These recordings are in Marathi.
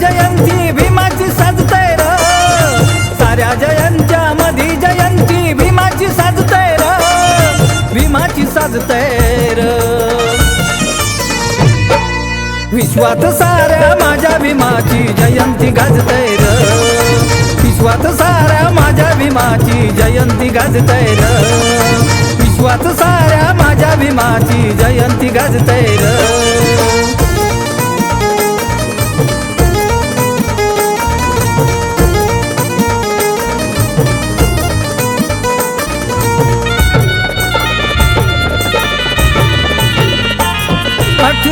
जयंती भीमाची साजतय र. साऱ्या जयंत्या मधी जयंती भीमाची साजतय र. भीमाची साजतय र. विश्वात साऱ्या माझ्या भीमाची जयंती गाजतय र. विश्वात साऱ्या माझ्या भीमाची जयंती गाजतय र. विश्वात साऱ्या माझ्या भीमाची जयंती गाजतय र.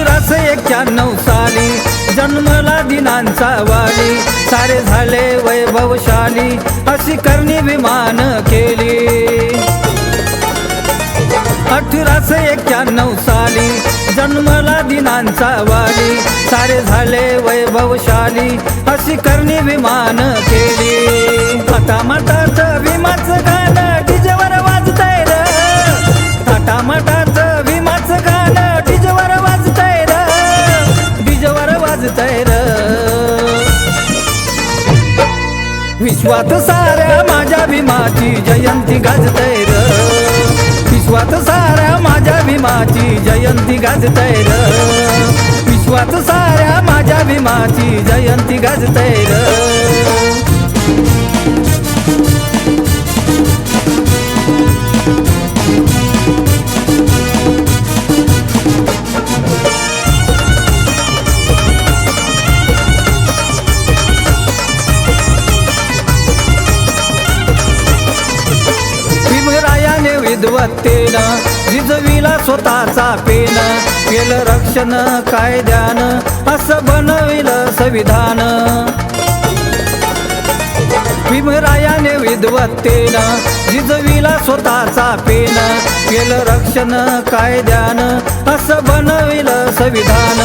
अठराशे एक्क्याण्णव साली जन्मला दिनांचा वाली सारे झाले वैभवशाली अशी करणी विमान केली. अठराशे एक्क्याण्णव साली जन्मला दिनांचा वाली सारे झाले वैभवशाली अशी करणी विमान केली. आता माताचं विमाचं तैर। विश्वात साऱ्या माझ्या भीमाची जयंती गाजतय र विश्वात साऱ्या माझ्या भीमाची जयंती गाजतय र विश्वात साऱ्या माझ्या भीमाची जयंती गाजतय भीमरायाने विद्वत्तेनं स्वतःचा पेन. केलं रक्षण कायद्यानं असं बनविलं संविधान. भीमरायाने विद्वत्तेनं जिजविला स्वतःचा पेन. केलं रक्षण कायद्यानं असं बनविलं संविधान.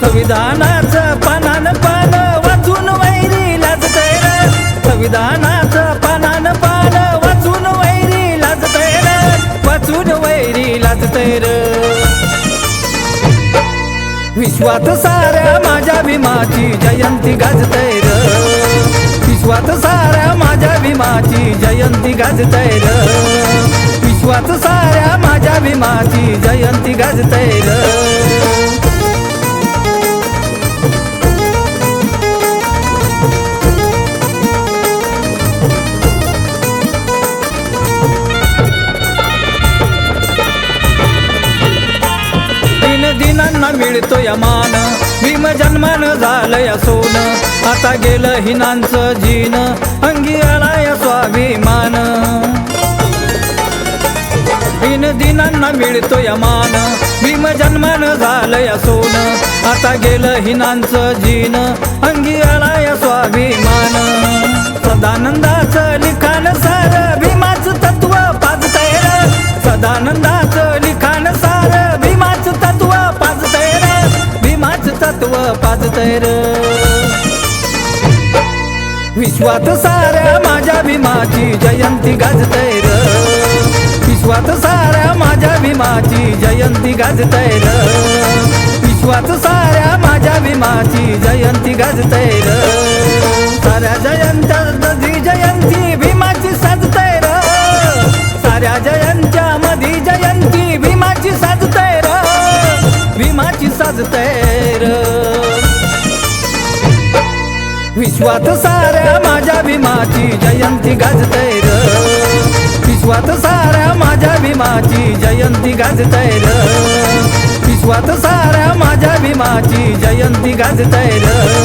संविधानाचं पानान पान वाचून वैरी लाजतय संविधाना विश्वात साऱ्या माझ्या भीमाची जयंती गाजतय र. विश्वात साऱ्या माझ्या भीमाची जयंती गाजतय र. विश्वात साऱ्या माझ्या भीमाची जयंती गाजतय र. मिळतोय मिळतो मान. भीम जन्मान झालंय सोन आता गेलं हिनांच जीन. अंगी आलाय स्वाभिमान. दिन दिनांना मिळतो मान. भीम जन्मान झालंय सोन आता गेलं हिनांच जीन. अंगी आलाय स्वाभिमान. सदानंदाचं लिखाण सार. भीमाचं तत्व पाजतय सदानंदाच सदानंदाचं भीमाचं तत्व पाजतय र विश्वात साऱ्या माझ्या भीमाची जयंती गाजतय र. विश्वात साऱ्या माझ्या भीमाची जयंती गाजतय र. विश्वात साऱ्या माझ्या भीमाची जयंती गाजतय र. साऱ्या जयंत्या जयंती साजतय र विश्वात साऱ्या माझ्या भीमाची जयंती गाजतय र. विश्वात साऱ्या माझ्या भीमाची जयंती गाजतय र. विश्वात साऱ्या माझ्या भीमाची जयंती गाजतय र.